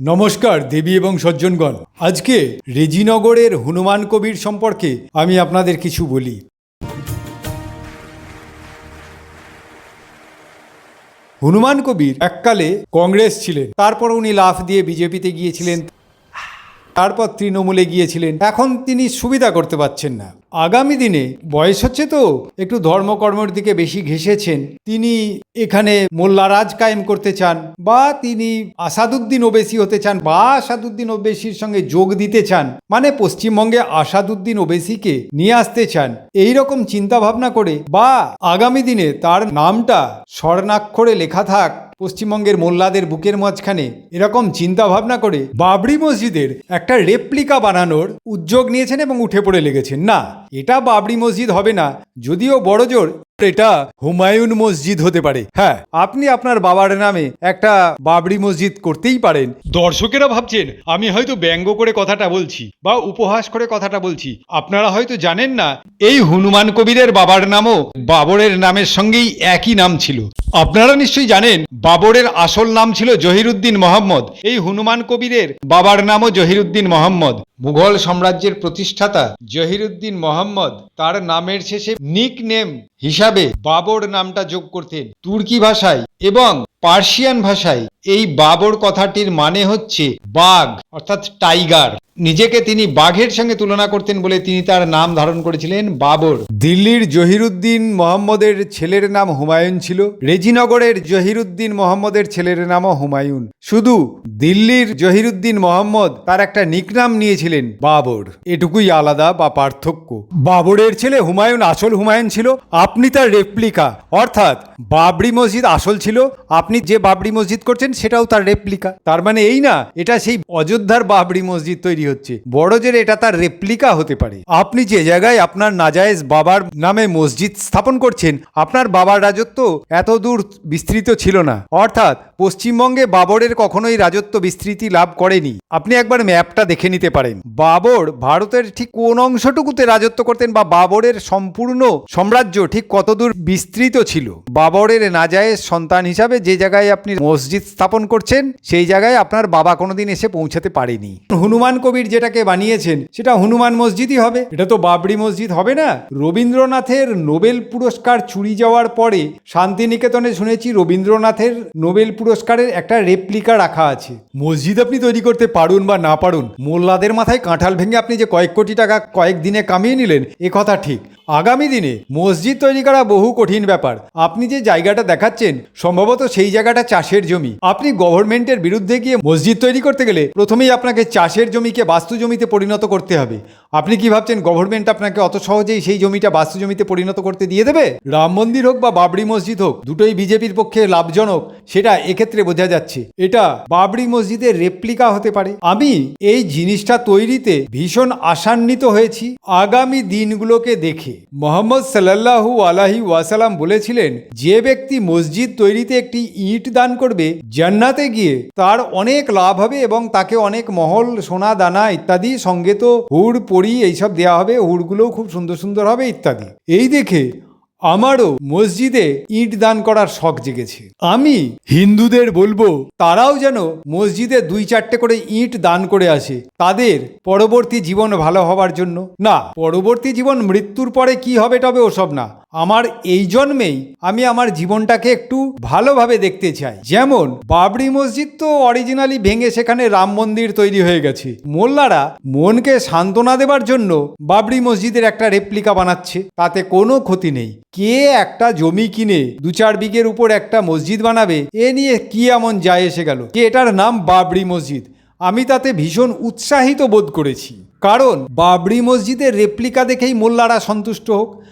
নমস্কার, দেবী এবং সজ্জনগণ। আজকে রেজিনগরের হনুমান কবির সম্পর্কে আমি আপনাদের কিছু বলি। হনুমান কবির এককালে কংগ্রেস ছিলেন, তারপর উনি লাফ দিয়ে বিজেপিতে গিয়েছিলেন, তারপর তৃণমূলে গিয়েছিলেন, এখন তিনি সুবিধা করতে পারছেন না। আগামী দিনে বয়স হচ্ছে তো, একটু ধর্মকর্মের দিকে বেশি ঘেসেছেন তিনি এখানে মোল্লারাজ কায়েম করতে চান বা তিনি আসাদুদ্দিন ওবেসি হতে চান বা আসাদুদ্দিন ওবেসির সঙ্গে যোগ দিতে চান মানে পশ্চিমবঙ্গে আসাদুদ্দিন ওবেসিকে নিয়ে আসতে চান। এই রকম চিন্তা ভাবনা করে বা আগামী দিনে তার নামটা স্বর্ণাক্ষরে লেখা থাক। পশ্চিমবঙ্গের মোল্লাদের বুকের মাঝখানে এরকম চিন্তাভাবনা করে বাবরি মসজিদের একটা রেপ্লিকা বানানোর উদ্যোগ নিয়েছেন এবং উঠে পড়ে লেগেছেন। না, এটা বাবরি মসজিদ হবে না, যদিও বড় জোর এটা হুমায়ুন মসজিদ হতে পারে। হ্যাঁ আপনি আপনার বাবার নামে একটা বাবরি মসজিদ করতেই পারেন। দর্শকেরা ভাবছেন, আমি হয়তো ব্যঙ্গ করে কথাটা বলছি বা উপহাস করে কথাটা বলছি। আপনারা হয়তো জানেন না, এই হনুমান কবিরের বাবার নামও বাবরের নামের সঙ্গেই একই নাম ছিল। আপনারা নিশ্চয়ই জানেন, বাবরের আসল নাম ছিল জহিরুদ্দিন মোহাম্মদ। এই হনুমান কবিরের বাবার নামও জহিরুদ্দিন মোহাম্মদ। মুঘল সাম্রাজ্যের প্রতিষ্ঠাতা জহিরুদ্দিন মোহাম্মদ তার নামের শেষে নিক নেম হিসাবে বাবর নামটা যোগ করতেন তুর্কি ভাষায় এবং পার্সিয়ান ভাষায়। এই বাবর কথাটির মানে হচ্ছে বাঘ, অর্থাৎ টাইগার। নিজেকে তিনি বাঘের সঙ্গে তুলনা করতেন বলে তিনি তার নাম ধারণ করেছিলেন বাবর। দিল্লির জহিরুদ্দিন মোহাম্মদের ছেলের নাম হুমায়ুন ছিল। রেজিনগরের জহিরুদ্দিন মোহাম্মদের ছেলের নামও হুমায়ুন। শুধু দিল্লির জহিরুদ্দিন মোহাম্মদ তার একটা নিকনাম নিয়েছিলেন বাবর। এটুকুই আলাদা বা পার্থক্য। বাবরের ছেলে হুমায়ুন আসল হুমায়ুন ছিল, আপনি তার রেপ্লিকা অর্থাৎ বাবরি মসজিদ আসল ছিল। আপনি যে বাবরি মসজিদ করছেন সেটাও তার রেপ্লিকা তার মানে এই না, এটা সেই অযোধ্যার বাবরি মসজিদ তৈরি হচ্ছে। বড় জের এটা তার রেপ্লিকা হতে পারে। আপনি যে জায়গায় আপনার নাজায়েজ বাবার নামে মসজিদ স্থাপন করছেন, আপনার বাবার রাজত্ব এত দূর বিস্তৃত ছিল না। অর্থাৎ, পশ্চিমবঙ্গে বাবরের কখনোই রাজত্ব বিস্তৃতি লাভ করেনি। আপনি একবার ম্যাপটা দেখে নিতে পারেন। বাবর ভারতের ঠিক কোন অংশটুকুতে রাজত্ব করতেন বা বাবরের সম্পূর্ণ সাম্রাজ্য ঠিক কতদূর বিস্তৃত ছিল? বাবরের নাজায়েজ সন্তান হিসাবে যে জায়গায় আপনি মসজিদ স্থাপন করছেন, সেই জায়গায় আপনার বাবা কোনোদিন এসে পৌঁছাতে পারেনি। হনুমান কবির যেটাকে বানিয়েছেন, সেটা হনুমান মসজিদই হবে। এটা তো বাবরি মসজিদ হবে না। রবীন্দ্রনাথের নোবেল পুরস্কার চুরি যাওয়ার পরে শান্তিনিকেতনে শুনেছি রবীন্দ্রনাথের নোবেল পুরস্কারের একটা রেপ্লিকা রাখা আছে। মসজিদ আপনি তৈরি করতে পারুন বা না পারুন, মোল্লাদের মাথায় কাঁঠাল ভেঙে আপনি যে কয়েক কোটি টাকা কয়েক দিনে কামিয়ে নিলেন, এ কথা ঠিক। আগামী দিনে মসজিদ তৈরি করা বহু কঠিন ব্যাপার। আপনি যে জায়গাটা দেখাচ্ছেন, সম্ভবত সেই জায়গাটা চাষের জমি। আপনি গভর্নমেন্টের বিরুদ্ধে গিয়ে মসজিদ তৈরি করতে গেলে প্রথমেই আপনাকে চাষের জমিকে বাস্তু জমিতে পরিণত করতে হবে। আপনি কি ভাবছেন গভর্নমেন্ট আপনাকে অত সহজেই সেই জমিটা বাস্তু জমিতে পরিণত করতে দিয়ে দেবে? রাম মন্দির হোক বা বাবরি মসজিদ হোক, দুটোই বিজেপির পক্ষে লাভজনক, সেটা এক্ষেত্রে বোঝা যাচ্ছে। এটা বাবরি মসজিদের রেপ্লিকা হতে পারে। আমি এই জিনিসটা তৈরিতে ভীষণ আশান্বিত হয়েছি। আগামী দিনগুলোকে দেখে মোহাম্মদ সাল্লাল্লাহু আলাহি ওয়াসালাম বলেছিলেন, যে ব্যক্তি মসজিদ তৈরিতে একটি ইট দান করবে জান্নাতে গিয়ে তার অনেক লাভ হবে এবং তাকে অনেক মহল, সোনা, দানা ইত্যাদি সঙ্গে তো হুড় পড়ি এইসব দেওয়া হবে, হুড়গুলোও খুব সুন্দর সুন্দর হবে ইত্যাদি। এই দেখে আমারও মসজিদে ইট দান করার শখ জেগেছে। আমি হিন্দুদের বলব, তারাও যেন মসজিদে দুই চারটে করে ইট দান করে আসে, তাদের পরবর্তী জীবন ভালো হবার জন্য। না, পরবর্তী জীবন মৃত্যুর পরে কি হবে তবে ওসব না। আমার এই জন্মেই আমি আমার জীবনটাকে একটু ভালোভাবে দেখতে চাই। যেমন বাবরি মসজিদ তো অরিজিনালি ভেঙে সেখানে রাম মন্দির তৈরি হয়ে গেছে। মোল্লারা মনকে সান্ত্বনা দেবার জন্য বাবরি মসজিদের একটা রেপ্লিকা বানাচ্ছে। তাতে কোনো ক্ষতি নেই। কে একটা জমি কিনে দু চার বিঘের উপর একটা মসজিদ বানাবে, এ নিয়ে কি এমন যায় এসে গেল? যে এটার নাম বাবরি মসজিদ? আমি তাতে ভীষণ উৎসাহিত বোধ করেছি। কারণ বাবরি মসজিদের রেপ্লিকা দেখেই মোল্লারা সন্তুষ্ট হোক।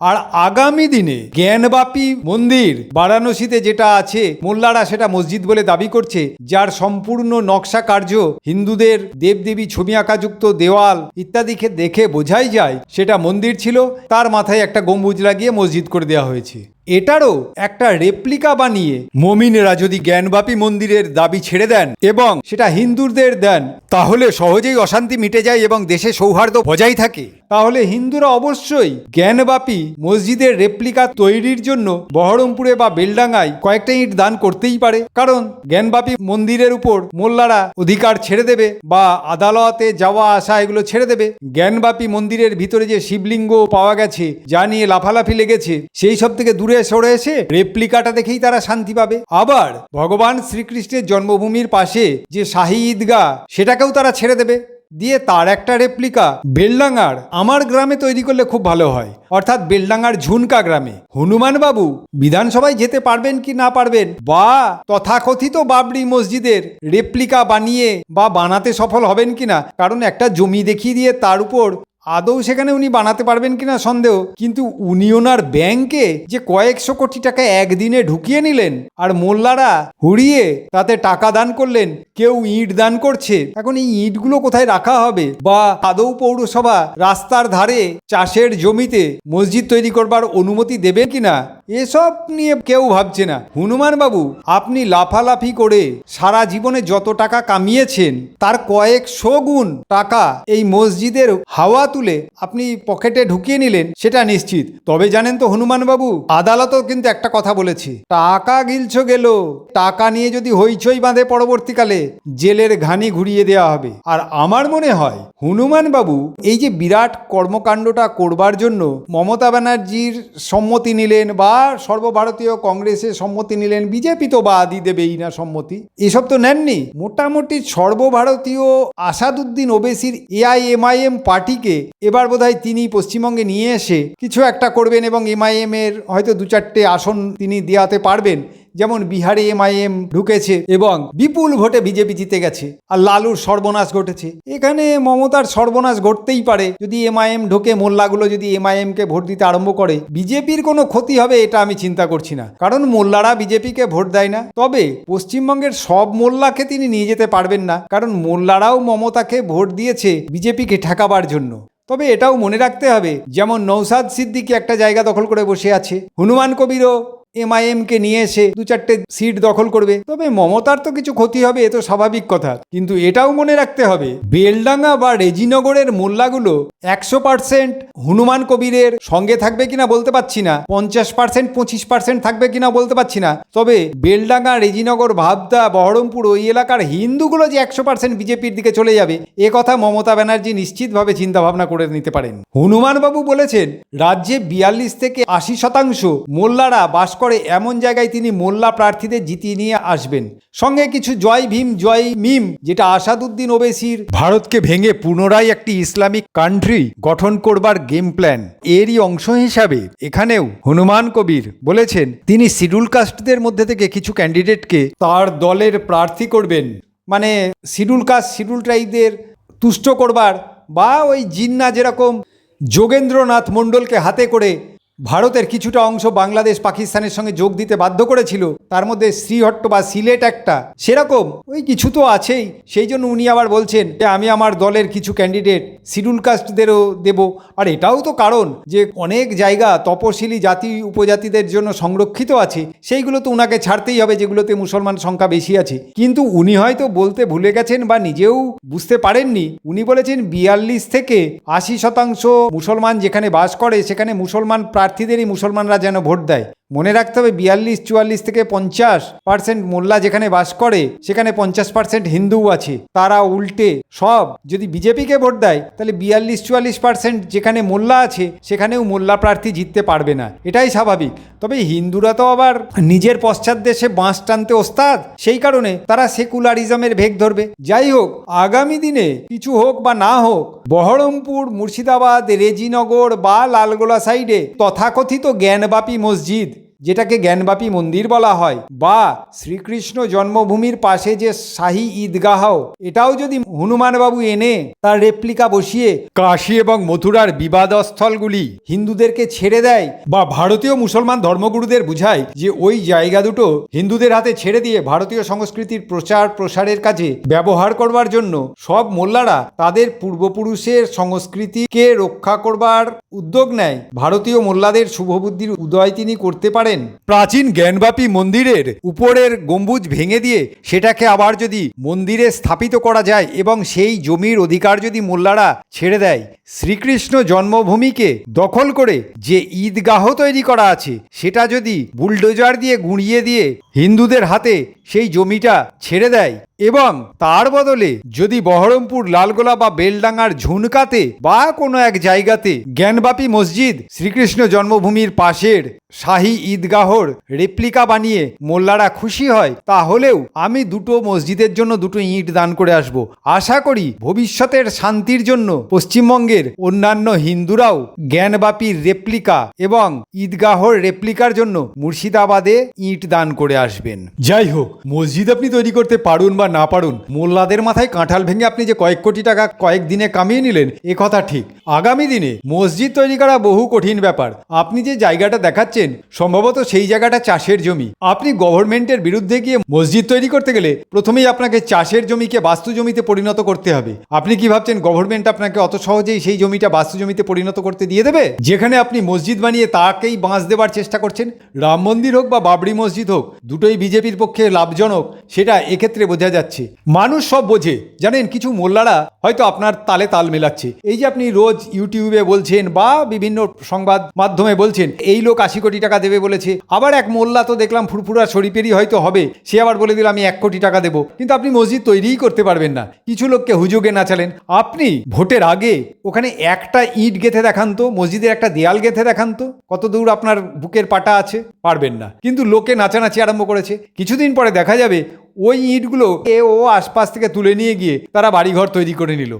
আর আগামী দিনে জ্ঞানবাপী মন্দির বারাণসীতে যেটা আছে, মোল্লারা সেটা মসজিদ বলে দাবি করছে, যার সম্পূর্ণ নকশা কার্য হিন্দুদের দেবদেবী ছবি আঁকাযুক্ত দেওয়াল ইত্যাদিকে দেখে বোঝাই যায়, সেটা মন্দির ছিল, তার মাথায় একটা গম্বুজ লাগিয়ে মসজিদ করে দেওয়া হয়েছে। এটারও একটা রেপ্লিকা বানিয়ে মমিনেরা যদি জ্ঞানবাপী মন্দিরের দাবি ছেড়ে দেন এবং সেটা হিন্দুদের দেন, তাহলে সহজেই অশান্তি মিটে যায় এবং দেশে সৌহার্দ্য বজায় থাকে। তাহলে হিন্দুরা অবশ্যই জ্ঞানবাপী মসজিদের রেপ্লিকা তৈরির জন্য বহরমপুরে বা বেলডাঙ্গায় কয়েকটা ইট দান করতেই পারে। কারণ জ্ঞানবাপী মন্দিরের উপর মোল্লারা অধিকার ছেড়ে দেবে বা আদালতে যাওয়া আসা এগুলো ছেড়ে দেবে। জ্ঞানবাপী মন্দিরের ভিতরে যে শিবলিঙ্গ পাওয়া গেছে, যা নিয়ে লাফালাফি লেগেছে, সেই সব থেকে দূরে সরে এসে রেপ্লিকাটা দেখেই তারা শান্তি পাবে। আবার ভগবান শ্রীকৃষ্ণের জন্মভূমির পাশে যে শাহী ঈদগাহ, সেটাকেও তারা ছেড়ে দেবে। দিয়ে তার একটা রেপ্লিকা বেলডাঙ্গার, আমার গ্রামে তৈরি করলে খুব ভালো হয়। অর্থাৎ বেলডাঙ্গার ঝুনকা গ্রামে। হনুমান বাবু বিধানসভায় যেতে পারবেন কি না পারবেন, বা তথাকথিত বাবরি মসজিদের রেপ্লিকা বানিয়ে বা বানাতে সফল হবেন কিনা কারণ একটা জমি দেখিয়ে দিয়ে তার উপর আদৌ সেখানে উনি বানাতে পারবেন কিনা সন্দেহ, কিন্তু উনি ওনার ব্যাংকে যে কয়েকশো কোটি টাকা একদিনে ঢুকিয়ে নিলেন আর মোল্লারা হুড়িয়ে তাতে টাকা দান করলেন, কেউ ইট দান করছে। এখন এই ইটগুলো কোথায় রাখা হবে? বা আদৌ পৌরসভা রাস্তার ধারে চাষের জমিতে মসজিদ তৈরি করবার অনুমতি দেবে কিনা? এসব নিয়ে কেউ ভাবছে না। হনুমান বাবু আপনি লাফালাফি করে সারা জীবনে যত টাকা কামিয়েছেন, তার কয়েকশো গুণ টাকা এই মসজিদের হাওয়া তুলে আপনি পকেটে ঢুকিয়ে নিলেন, সেটা নিশ্চিত। তবে জানেন তো হনুমানবাবু, আদালতও কিন্তু একটা কথা বলেছি। টাকা গিলছ গেল, টাকা নিয়ে যদি হইচই বাঁধে পরবর্তীকালে, জেলের ঘানি ঘুরিয়ে দেওয়া হবে। আর আমার মনে হয়, হনুমানবাবু এই যে বিরাট কর্মকাণ্ডটা করবার জন্য মমতা ব্যানার্জির সম্মতি নিলেন বা সর্বভারতীয় কংগ্রেসের সম্মতি নিলেন, বিজেপি তো বা বাদই দেবেই না সম্মতি। এসব তো নেননি। মোটামুটি সর্বভারতীয় আসাদুদ্দিন ওবেসির এআইএমআইএম পার্টিকে এবার বোধহয় তিনি পশ্চিমবঙ্গে নিয়ে এসে কিছু একটা করবেন এবং এমআইএম এর হয়তো দু চারটে আসন তিনি দেওয়াতে পারবেন। যেমন বিহারে এমআইএম ঢুকেছে এবং বিপুল ভোটে বিজেপি জিতে গেছে আর লালুর সর্বনাশ ঘটেছে। এখানে মমতার সর্বনাশ ঘটতেই পারে। যদি এমআইএম ঢোকে, মোল্লাগুলো যদি এমআইএম কে ভোট দিতে আরম্ভ করে, বিজেপির কোনো ক্ষতি হবে এটা আমি চিন্তা করছি না। কারণ মোল্লারা বিজেপিকে ভোট দেয় না। তবে পশ্চিমবঙ্গের সব মোল্লাকে তিনি নিয়ে যেতে পারবেন না। কারণ মোল্লারাও মমতাকে ভোট দিয়েছে বিজেপিকে ঠেকাবার জন্য। তবে এটাও মনে রাখতে হবে, যেমন নৌসাদ সিদ্দিকি একটা জায়গা দখল করে বসে আছে। হনুমান কবিরও এমআইএমকে নিয়ে এসে দু চারটে সিট দখল করবে। তবে মমতার তো কিছু ক্ষতি হবে, এ তো স্বাভাবিক কথা। কিন্তু এটাও মনে রাখতে হবে, বেলডাঙ্গা বা রেজিনগরের মোল্লাগুলো একশো পার্সেন্ট হনুমান কবিরের সঙ্গে থাকবে কিনা বলতে পারছি না, পঞ্চাশ পার্সেন্ট পঁচিশ পার্সেন্ট থাকবে কিনা বলতে পারছি না। তবে বেলডাঙ্গা, রেজিনগর, ভাবদা, বহরমপুর ওই এলাকার হিন্দুগুলো যে একশো পার্সেন্ট বিজেপির দিকে চলে যাবে, এ কথা মমতা ব্যানার্জি নিশ্চিতভাবে চিন্তা ভাবনা করে নিতে পারেন। হনুমানবাবু বলেছেন, রাজ্যে বিয়াল্লিশ থেকে আশি শতাংশ মোল্লারা বাস করে এমন জায়গায় তিনি মোল্লা প্রার্থীদের জিতিয়ে নিয়ে আসবেন। সঙ্গে কিছু জয় ভীম, জয় মিম, যেটা আসাদুদ্দিন ওবেসির। ভারতকে ভেঙে পুনরায় একটি ইসলামিক কান্ট্রি গঠন করবার গেম প্ল্যান এরই অংশ হিসাবে এখানেও হনুমান কবির বলেছেন, তিনি শিডিউল কাস্টদের মধ্যে থেকে কিছু ক্যান্ডিডেটকে তার দলের প্রার্থী করবেন। মানে শিডিউল কাস্ট, শিডিউল ট্রাইবদের তুষ্ট করবার বা ওই জিন্না যেরকম যোগেন্দ্রনাথ মণ্ডলকে হাতে করে ভারতের কিছুটা অংশ বাংলাদেশ পাকিস্তানের সঙ্গে যোগ দিতে বাধ্য করেছিল। তার মধ্যে শ্রীহট্ট বা সিলেট একটা। সেরকম ওই কিছু তো আছেই। সেই জন্য উনি আবার বলছেন যে, আমি আমার দলের কিছু ক্যান্ডিডেট শিডিউল কাস্টদেরও দেব। আর এটাও তো কারণ যে, অনেক জায়গা তপশিলি জাতি, উপজাতিদের জন্য সংরক্ষিত আছে। সেইগুলো তো উনাকে ছাড়তেই হবে, যেগুলোতে মুসলমান সংখ্যা বেশি আছে। কিন্তু উনি হয়তো বলতে ভুলে গেছেন বা নিজেও বুঝতে পারেননি। উনি বলেছেন, বিয়াল্লিশ থেকে আশি শতাংশ মুসলমান যেখানে বাস করে, সেখানে মুসলমান প্রার্থীদেরই মুসলমানরা যেন ভোট দেয়। মনে রাখতে হবে বিয়াল্লিশ, চুয়াল্লিশ থেকে পঞ্চাশ পার্সেন্ট মোল্লা যেখানে বাস করে, সেখানে পঞ্চাশ পার্সেন্ট হিন্দুও আছে। তারা উল্টে সব। যদি বিজেপিকে ভোট দেয়, তাহলে বিয়াল্লিশ, চুয়াল্লিশ পার্সেন্ট যেখানে মোল্লা আছে, সেখানেও মোল্লা প্রার্থী জিততে পারবে না। এটাই স্বাভাবিক। তবে হিন্দুরা তো আবার নিজের পশ্চাৎ দেশে বাঁশ টানতে ওস্তাদ। সেই কারণে তারা সেকুলারিজমের ভেগ ধরবে। যাই হোক, আগামী দিনে কিছু হোক বা না হোক, বহরমপুর, মুর্শিদাবাদ, রেজিনগর বা লালগোলা সাইডে তথাকথিত জ্ঞানবাপী মসজিদ যেটাকে জ্ঞানবাপী মন্দির বলা হয়, বা শ্রীকৃষ্ণ জন্মভূমির পাশে যে শাহী ঈদগাহ, এটাও যদি হনুমানবাবু এনে তার রেপ্লিকা বসিয়ে কাশী এবং মথুরার বিবাদস্থলগুলি হিন্দুদেরকে ছেড়ে দেয়, বা ভারতীয় মুসলমান ধর্মগুরুদের বুঝায় যে ওই জায়গা দুটো হিন্দুদের হাতে ছেড়ে দিয়ে ভারতীয় সংস্কৃতির প্রচার প্রসারের কাজে ব্যবহার করবার জন্য সব মোল্লারা তাদের পূর্বপুরুষের সংস্কৃতিকে রক্ষা করবার উদ্যোগ নেয়। ভারতীয় মোল্লাদের শুভবুদ্ধির উদয় তিনি করতে পারেন। পারেন প্রাচীন জ্ঞানব্যাপী মন্দিরের উপরের গম্বুজ ভেঙে দিয়ে সেটাকে আবার যদি মন্দিরে স্থাপিত করা যায় এবং সেই জমির অধিকার যদি মোল্লারা ছেড়ে দেয়, শ্রীকৃষ্ণ জন্মভূমিকে দখল করে যে ঈদগাহ তৈরি করা আছে, সেটা যদি বুলডোজার দিয়ে গুঁড়িয়ে দিয়ে হিন্দুদের হাতে সেই জমিটা ছেড়ে দেয় এবং তার বদলে যদি বহরমপুর, লালগোলা বা বেলডাঙ্গার ঝুনকাতে বা কোনো এক জায়গাতে জ্ঞানবাপী মসজিদ শ্রীকৃষ্ণ জন্মভূমির পাশের শাহী ঈদগাহর রেপ্লিকা বানিয়ে মোল্লারা খুশি হয়, তাহলেও আমি দুটো মসজিদের জন্য দুটো ইট দান করে আসব। আশা করি ভবিষ্যতের শান্তির জন্য পশ্চিমবঙ্গের অন্যান্য হিন্দুরাও জ্ঞানবাপীর রেপ্লিকা এবং ঈদগাহর রেপ্লিকার জন্য মুর্শিদাবাদে ইট দান করে আসবেন। যাই হোক মসজিদ আপনি তৈরি করতে পারুন বা না পারুন, মোল্লাদের মাথায় কাঁঠাল ভেঙে আপনি যে কয়েক কোটি টাকা কয়েক দিনে কামিয়ে নিলেন, এ কথা ঠিক। আগামী দিনে মসজিদ তৈরি করা বহু কঠিন ব্যাপার। আপনি যে জায়গাটা দেখাচ্ছেন, সম্ভবত সেই জায়গাটা চাষের জমি। আপনি গভর্নমেন্টের বিরুদ্ধে গিয়ে মসজিদ তৈরি করতে গেলে প্রথমেই আপনাকে চাষের জমিকে বাস্তু জমিতে পরিণত করতে হবে। আপনি কি ভাবছেন, গভর্নমেন্ট আপনাকে অত সহজেই সেই জমিটা বাস্তু জমিতে পরিণত করতে দিয়ে দেবে? যেখানে আপনি মসজিদ বানিয়ে তাকেই বাঁশ দেবার চেষ্টা করছেন? রাম মন্দির হোক বা বাবরি মসজিদ হোক, দুটোই বিজেপির পক্ষে লাভজনক, সেটা এক্ষেত্রে বোঝা যাচ্ছে। মানুষ সব বোঝে। জানেন, কিছু মোল্লারা হয়তো আপনার তালে তাল মেলাচ্ছে। এই যে আপনি রোজ ইউটিউবে বলছেন বা বিভিন্ন সংবাদ মাধ্যমে বলছেন, এই লোক আশি কোটি টাকা দেবে বলেছে। আবার এক মোল্লা তো দেখলাম ফুরফুরা শরীফেরই হয়তো হবে। সে আবার বলে দিল, আমি এক কোটি টাকা দেবো। কিন্তু আপনি মসজিদ তৈরিই করতে পারবেন না। কিছু লোককে হুজুগে নাচালেন। আপনি ভোটের আগে ওখানে একটা ইট গেথে দেখান তো, মসজিদের একটা দেয়াল গেথে দেখান তো। কত দূর আপনার বুকের পাটা আছে? পারবেন না। কিন্তু লোকে নাচানাচি আরম্ভ করেছে। কিছুদিন পরে দেখা যাবে, ওই ইটগুলো এ ও আশপাশ থেকে তুলে নিয়ে গিয়ে তারা বাড়িঘর তৈরি করে নিল।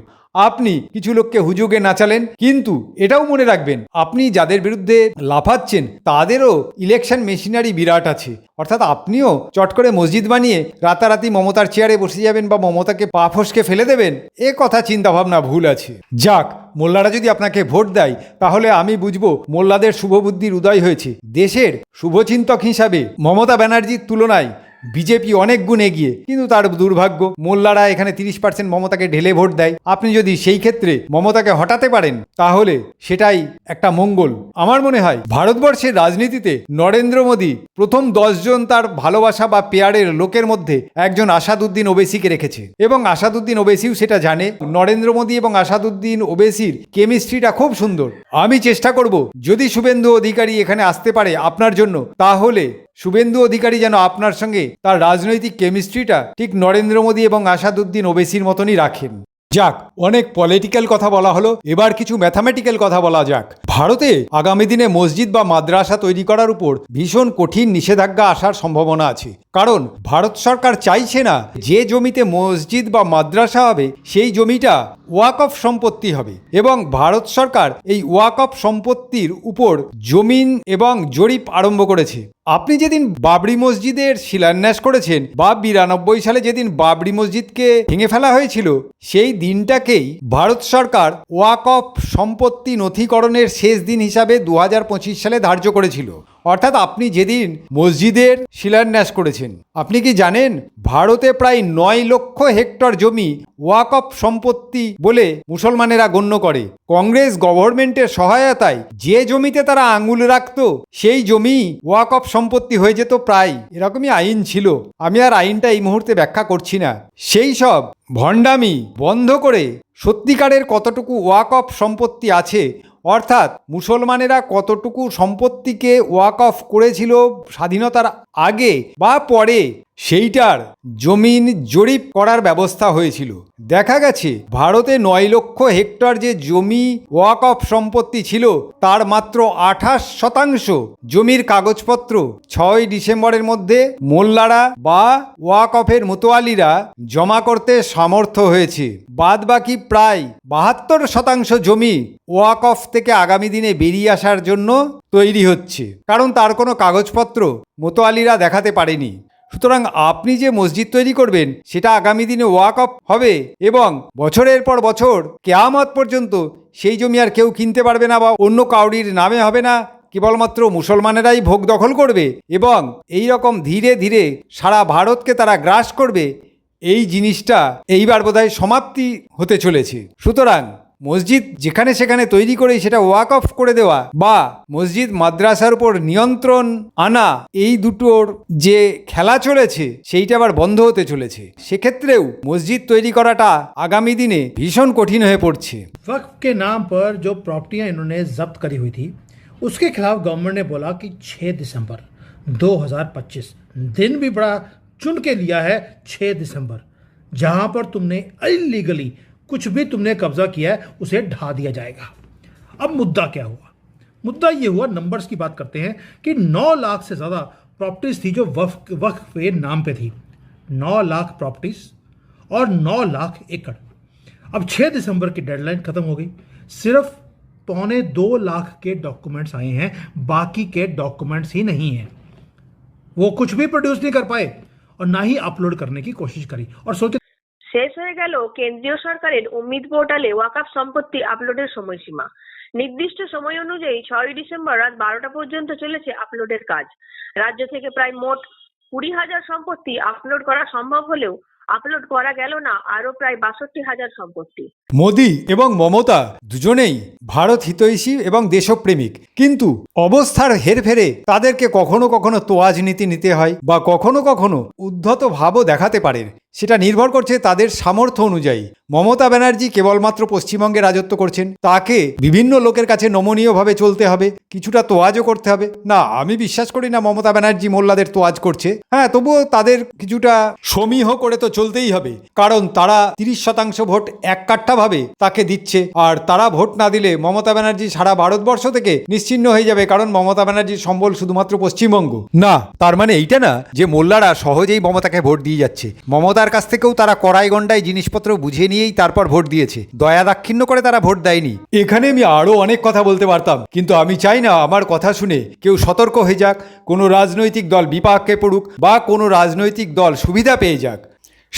আপনি কিছু লোককে হুজুগে নাচালেন, কিন্তু এটাও মনে রাখবেন, আপনি যাদের বিরুদ্ধে লাফাচ্ছেন, তাদেরও ইলেকশন মেশিনারি বিরাট আছে। অর্থাৎ আপনিও চট করে মসজিদ বানিয়ে রাতারাতি মমতার চেয়ারে বসে যাবেন বা মমতাকে পা ফসকে ফেলে দেবেন, এ কথা চিন্তাভাবনা ভুল আছে। যাক, মোল্লারা যদি আপনাকে ভোট দেয়, তাহলে আমি বুঝব মোল্লাদের শুভবুদ্ধির উদয় হয়েছে। দেশের শুভচিন্তক হিসাবে মমতা ব্যানার্জির তুলনায় বিজেপি অনেক গুণ এগিয়ে, কিন্তু তার দুর্ভাগ্য, মোল্লারা এখানে তিরিশ পার্সেন্ট মমতাকে ঢেলে ভোট দেয়। আপনি যদি সেই ক্ষেত্রে মমতাকে হটাতে পারেন, তাহলে সেটাই একটা মঙ্গল। আমার মনে হয়, ভারতবর্ষের রাজনীতিতে নরেন্দ্র মোদী প্রথম দশজন তার ভালোবাসা বা পেয়ারের লোকের মধ্যে একজন আসাদুদ্দিন ওবেসিকে রেখেছে। এবং আসাদুদ্দিন ওবেসিও সেটা জানে, নরেন্দ্র মোদী এবং আসাদুদ্দিন ওবেসির কেমিস্ট্রিটা খুব সুন্দর। আমি চেষ্টা করব, যদি শুভেন্দু অধিকারী এখানে আসতে পারে আপনার জন্য, তাহলে শুভেন্দু অধিকারী যেন আপনার সঙ্গে তার রাজনৈতিক কেমিস্ট্রিটা ঠিক নরেন্দ্র মোদী এবং আসাদুদ্দিন ওবেসির মতনই রাখেন। যাক, অনেক পলিটিক্যাল কথা বলা হলো, এবার কিছু ম্যাথামেটিক্যাল কথা বলা যাক। ভারতে আগামী দিনে মসজিদ বা মাদ্রাসা তৈরি করার উপর ভীষণ কঠিন নিষেধাজ্ঞা আসার সম্ভাবনা আছে। কারণ ভারত সরকার চাইছে না যে জমিতে মসজিদ বা মাদ্রাসা হবে, সেই জমিটা ওয়াক অফ সম্পত্তি হবে এবং ভারত সরকার এই ওয়াক অফ সম্পত্তির উপর জমিন এবং জরিপ আরম্ভ করেছে। আপনি যেদিন বাবরি মসজিদের শিলান্যাস করেছেন বা বিরানব্বই সালে যেদিন বাবরি মসজিদকে ভেঙে ফেলা হয়েছিল, সেই দিনটাকেই ভারত সরকার ওয়াক অফ সম্পত্তি নথিকরণের শেষ দিন হিসাবে দু হাজার পঁচিশ সালে ধার্য করেছিল। অর্থাৎ আপনি যেদিন মসজিদের শিলান্যাস করেছেন, আপনি কি জানেন ভারতে প্রায় নয় লক্ষ হেক্টর জমি ওয়াক অফ সম্পত্তি বলে মুসলমানেরা গণ্য করে। কংগ্রেস গভর্নমেন্টের সহায়তায় যে জমিতে তারা আঙুল রাখত, সেই জমি ওয়াক অফ সম্পত্তি হয়ে যেত প্রায়। এরকমই আইন ছিল। আমি আর আইনটা এই মুহূর্তে ব্যাখ্যা করছি না। সেই সব ভণ্ডামি বন্ধ করে সত্যিকারের কতটুকু ওয়াক অফ সম্পত্তি আছে অর্থাৎ মুসলমানেরা কতটুকু সম্পত্তিকে ওয়াক অফ করেছিল স্বাধীনতার আগে বা পরে সেইটার জমিন জরিপ করার ব্যবস্থা হয়েছিল। দেখা গেছে, ভারতে নয় লক্ষ হেক্টর যে জমি ওয়াক অফ সম্পত্তি ছিল, তার মাত্র আঠাশ শতাংশ জমির কাগজপত্র ছয় ডিসেম্বরের মধ্যে মোল্লারা বা ওয়াক অফের মোতোয়ালিরা জমা করতে সামর্থ্য হয়েছে। বাদ বাকি প্রায় বাহাত্তর শতাংশ জমি ওয়াক অফ থেকে আগামী দিনে বেরিয়ে আসার জন্য তৈরি হচ্ছে। কারণ তার কোনো কাগজপত্র মোতোয়ালিরা দেখাতে পারেনি। সুতরাং আপনি যে মসজিদ তৈরি করবেন, সেটা আগামী দিনে ওয়াক অফ হবে এবং বছরের পর বছর, কেয়ামত পর্যন্ত সেই জমি আর কেউ কিনতে পারবে না বা অন্য কাউরির নামে হবে না। কেবলমাত্র মুসলমানেরাই ভোগ দখল করবে এবং এই রকম ধীরে ধীরে সারা ভারতকে তারা গ্রাস করবে, এই জিনিসটা এইবার বোধহয় সমাপ্তি হতে চলেছে। সুতরাং মসজিদ যেখানে সেখানে তৈরি করে সেটা ওয়াক অফ করে দেওয়া বা মসজিদ মাদ্রাসার উপর নিয়ন্ত্রণ আনা এই দুটোর যে খেলা চলেছে সেইটা আবার বন্ধ হতে চলেছে সেক্ষেত্রেও মসজিদ তৈরি করাটা আগামী দিনে ভীষণ কঠিন হয়ে পড়ছে वक्फ के नाम पर जो प्रॉपर्टियां इन्होंने जब्त करी हुई थी उसके खिलाफ गवर्नमेंट ने बोला कि 6 दिसंबर 2025 दिन भी बड़ा चुन के लिया है 6 दिसंबर जहां पर तुमने इलीगली कुछ भी तुमने कब्जा किया है, उसे ढा दिया जाएगा। अब मुद्दा क्या हुआ? मुद्दा ये हुआ नंबर्स की बात करते हैं कि 9 लाख से ज़्यादा प्रॉपर्टीज़ थी जो वक्फ वक्फ नाम पे थी। 9 लाख प्रॉपर्टीज़ और 9 लाख एकड़। अब 6 दिसंबर की डेडलाइन खत्म हो गई। सिर्फ़ पौने दो लाख के डॉक्यूमेंट्स आए हैं, बाकी के डॉक्यूमेंट्स ही नहीं हैं। वो कुछ भी प्रोड्यूस नहीं कर पाए और ना ही अपलोड करने की कोशिश करी और सोचे শেষ হয়ে গেল কেন্দ্রীয় সরকারের উম্মিদ পোর্টালে ওয়াকাফ সম্পত্তি আপলোডের সময়সীমা। নির্দিষ্ট সময় অনুযায়ী ছয় ডিসেম্বর রাত বারোটা পর্যন্ত চলেছে আপলোডের কাজ। রাজ্য থেকে প্রায় মোট কুড়ি হাজার সম্পত্তি আপলোড করা সম্ভব হলেও আপলোড করা গেল না আরও প্রায় বাষট্টি হাজার সম্পত্তি। মোদি এবং মমতা দুজনেই ভারত হিতৈষী এবং দেশপ্রেমিক। কিন্তু অবস্থার হেরফেরে তাদেরকে কখনো কখনো তোয়াজ নীতি নিতে হয় বা কখনো কখনো উদ্ধত ভাবও দেখাতে পারেন সেটা নির্ভর করছে তাদের সামর্থ্য অনুযায়ী। মমতা ব্যানার্জি কেবলমাত্র পশ্চিমবঙ্গে রাজত্ব করছেন। তাকে বিভিন্ন লোকের কাছে নমনীয়ভাবে চলতে হবে। কিছুটা তোয়াজও করতে হবে। না, আমি বিশ্বাস করি না মমতা ব্যানার্জি মোল্লাদের তোয়াজ করছে। হ্যাঁ তবুও তাদের কিছুটা সমীহ করে তো চলতেই হবে। কারণ তারা তিরিশ শতাংশ ভোট এক কাঠ্টাভাবে তাকে দিচ্ছে। আর তারা ভোট না দিলে মমতা ব্যানার্জি সারা ভারতবর্ষ থেকে নিশ্চিন্ন হয়ে যাবে, কারণ মমতা ব্যানার্জির সম্বল শুধুমাত্র পশ্চিমবঙ্গ। না, তার মানে এইটা না যে মোল্লারা সহজেই মমতাকে ভোট দিয়ে যাচ্ছে। মমতার কাছ থেকেও তারা কড়াই গন্ডায় জিনিসপত্র বুঝিয়ে নিয়েই তারপর ভোট দিয়েছে। দয়া দাক্ষিণ্য করে তারা ভোট দেয়নি। এখানে আমি আরও অনেক কথা বলতে পারতাম, কিন্তু আমি চাই না আমার কথা শুনে কেউ সতর্ক হয়ে যাক, কোনো রাজনৈতিক দল বিপাকে পড়ুক বা কোনো রাজনৈতিক দল সুবিধা পেয়ে যাক।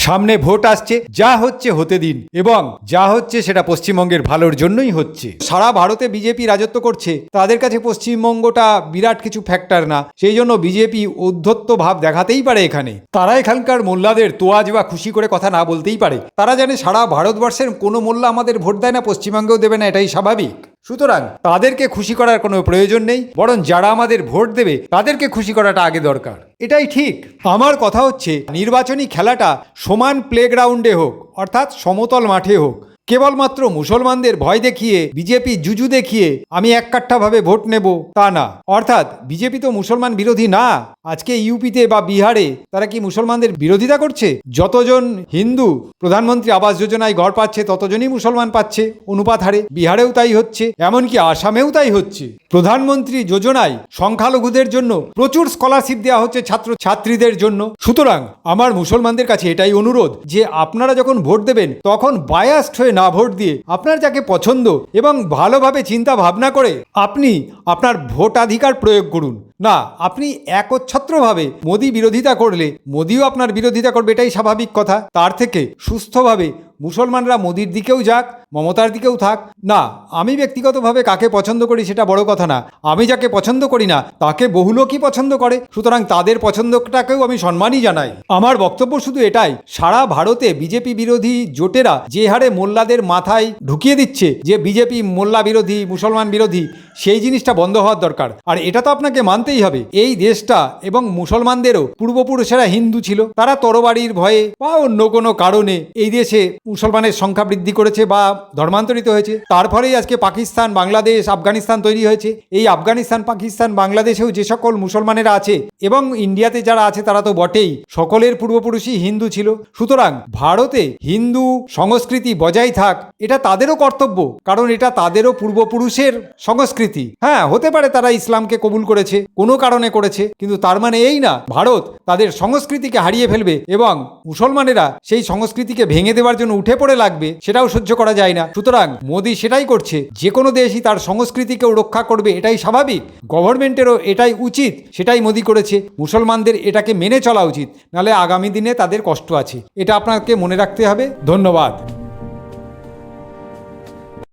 সামনে ভোট আসছে, যা হচ্ছে হতে দিন এবং যা হচ্ছে সেটা পশ্চিমবঙ্গের ভালোর জন্যই হচ্ছে। সারা ভারতে বিজেপি রাজত্ব করছে, তাদের কাছে পশ্চিমবঙ্গটা বিরাট কিছু ফ্যাক্টর না, সেই জন্য বিজেপি উদ্ধত্ত ভাব দেখাতেই পারে এখানে। তারা এখানকার মোল্লাদের তোয়াজ বা খুশি করে কথা না বলতেই পারে। তারা জানে সারা ভারতবর্ষের কোনো মোল্লা আমাদের ভোট দেয় না, পশ্চিমবঙ্গেও দেবে না, এটাই স্বাভাবিক। সুতরাং তাদেরকে খুশি করার কোনো প্রয়োজন নেই, বরং যারা আমাদের ভোট দেবে, তাদেরকে খুশি করাটা আগে দরকার। এটাই ঠিক। আমার কথা হচ্ছে, নির্বাচনী খেলাটা সমান প্লেগ্রাউন্ডে হোক, অর্থাৎ সমতল মাঠে হোক কেবলমাত্র মুসলমানদের ভয় দেখিয়ে, বিজেপি জুজু দেখিয়ে আমি এক কাঠ্টাভাবে ভোট নেব, তা না। অর্থাৎ, বিজেপি তো মুসলমান বিরোধী না। আজকে ইউপিতে বা বিহারে তারা কি মুসলমানদের বিরোধিতা করছে? যতজন হিন্দু প্রধানমন্ত্রী আবাস যোজনায় ঘর পাচ্ছে, ততজনই মুসলমান পাচ্ছে অনুপাত হারে। বিহারেও তাই হচ্ছে, এমনকি আসামেও তাই হচ্ছে। প্রধানমন্ত্রী যোজনায় সংখ্যালঘুদের জন্য প্রচুর স্কলারশিপ দেওয়া হচ্ছে ছাত্র ছাত্রীদের জন্য। সুতরাং, আমার মুসলমানদের কাছে এটাই অনুরোধ যে, আপনারা যখন ভোট দেবেন, তখন বায়াস্ট হয়ে না ভোট দিয়ে আপনার যাকে পছন্দ এবং ভালোভাবে চিন্তা ভাবনা করে আপনি আপনার ভোটাধিকার প্রয়োগ করুন। না, আপনি একচ্ছত্রভাবে মোদি বিরোধিতা করলে, মোদিও আপনার বিরোধিতা করবে, এটাই স্বাভাবিক কথা। তার থেকে সুস্থভাবে মুসলমানরা মোদির দিকেও যাক, মমতার দিকেও থাক। না, আমি ব্যক্তিগতভাবে কাকে পছন্দ করি সেটা বড় কথা না। আমি যাকে পছন্দ করি না, তাকে বহু লোকই পছন্দ করে। সুতরাং তাদের পছন্দটাকেও আমি সম্মানই জানাই। আমার বক্তব্য শুধু এটাই, সারা ভারতে বিজেপি বিরোধী জোটেরা যে হারে মোল্লাদের মাথায় ঢুকিয়ে দিচ্ছে, যে বিজেপি মোল্লা বিরোধী, মুসলমান বিরোধী, সেই জিনিসটা বন্ধ হওয়ার দরকার। আর এটা তো আপনাকে মানতেই হবে, এই দেশটা এবং মুসলমানদেরও পূর্বপুরুষেরা হিন্দু ছিল, তারা তরবারির ভয়ে বা অন্য কোনো কারণে এই দেশে মুসলমানের সংখ্যা বৃদ্ধি করেছে বা ধর্মান্তরিত হয়েছে। তারপরেই আজকে পাকিস্তান, বাংলাদেশ, আফগানিস্তান তৈরি হয়েছে। এই আফগানিস্তান, পাকিস্তান, বাংলাদেশেও যে সকল মুসলমানেরা আছে এবং ইন্ডিয়াতে যারা আছে তারা তো বটেই, সকলের পূর্বপুরুষই হিন্দু ছিল। সুতরাং ভারতে হিন্দু সংস্কৃতি বজায় থাক, এটা তাদেরও কর্তব্য, কারণ এটা তাদেরও পূর্বপুরুষের সংস্কৃতি। হ্যাঁ হতে পারে তারা ইসলামকে কবুল করেছে, কোনো কারণে করেছে, কিন্তু তার মানে এই না, ভারত তাদের সংস্কৃতিকে হারিয়ে ফেলবে এবং মুসলমানেরা সেই সংস্কৃতিকে ভেঙে দেওয়ার জন্য উঠে পড়ে লাগবে, সেটাও সহ্য করা যায় না। সুতরাং মোদী সেটাই করছে। যে কোনো দেশই তার সংস্কৃতিকেও রক্ষা করবে, এটাই স্বাভাবিক। গভর্নমেন্টেরও এটাই উচিত, সেটাই মোদী করেছে। মুসলমানদের এটাকে মেনে চলা উচিত, নাহলে আগামী দিনে তাদের কষ্ট আছে। এটা আপনাকে মনে রাখতে হবে। ধন্যবাদ।